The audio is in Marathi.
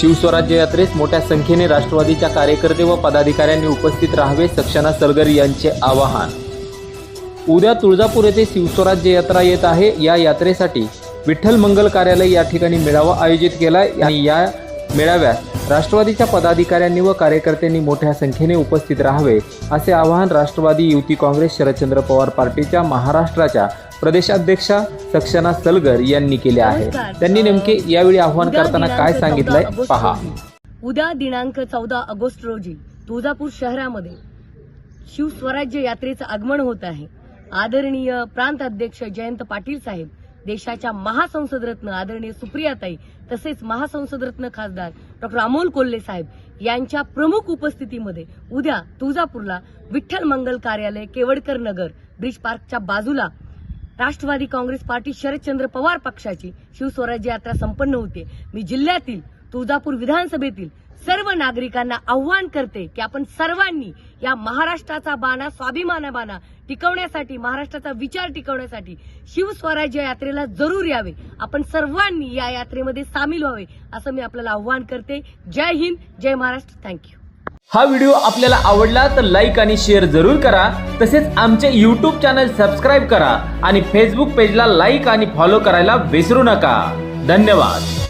शिवस्वराज्य यात्रेस मोठ्या संख्येने राष्ट्रवादीच्या कार्यकर्ते व पदाधिकाऱ्यांनी उपस्थित राहावे सक्षना सरगर यांचे आवाहन. उद्या तुळजापूर येथे शिवस्वराज्य यात्रा येत आहे. या यात्रेसाठी विठ्ठल मंगल कार्यालय या ठिकाणी मेळावा आयोजित केला आणि या मेळाव्यात राष्ट्रवादीच्या पदाधिकाऱ्यांनी व कार्यकर्त्यांनी मोठ्या संख्येने उपस्थित राहावे असे आवाहन राष्ट्रवादी युवती काँग्रेस शरदचंद्र पवार पार्टीच्या महाराष्ट्राच्या प्रदेशाध्यक्षा सक्षना सलगर यांनी केले आहे. त्यांनी नेमके यावेळी आवाहन करताना काय 14 सांगितलंय? पहा. उद्या दिनांक चौदा ऑगस्ट रोजी तुळजापूर शहरामध्ये शिवस्वराज्य यात्रेचं आगमन होत आहे. आदरणीय प्रांत अध्यक्ष जयंत पाटील साहेब देशाच्या महासंसदरत्न आदरणीय सुप्रियाताई तसेच महासंसदरत्न खासदार डॉक्टर अमोल कोल्हे साहेब यांच्या प्रमुख उपस्थितीमध्ये उद्या तुळजापूरला विठ्ठल मंगल कार्यालय केवडकर नगर ब्रिज पार्कच्या बाजूला राष्ट्रवादी काँग्रेस पार्टी शरदचंद्र पवार पक्षाची शिवस्वराज्य यात्रा संपन्न होते. मी जिल्ह्यातील तुळजापूर विधानसभेतील सर्व नागरिकांना आव्हान करते की आपण सर्वांनी या महाराष्ट्राचा बाणा स्वाभिमान बाणा टिकवण्यासाठी महाराष्ट्राचा विचार टिकवण्यासाठी शिवस्वराज्य यात्रेला जरूर यावे. आपण सर्वांनी या यात्रेमध्ये सामील व्हावे असं मी आपल्याला आव्हान करते. जय हिंद जय महाराष्ट्र. थँक्यू हा व्हिडिओ आपल्याला आवडला तर लाईक आणि शेअर जरूर करा. तसेच आमचे यूट्यूब चॅनल सबस्क्राईब करा आणि फेसबुक पेजला लाईक आणि फॉलो करायला विसरू नका. धन्यवाद.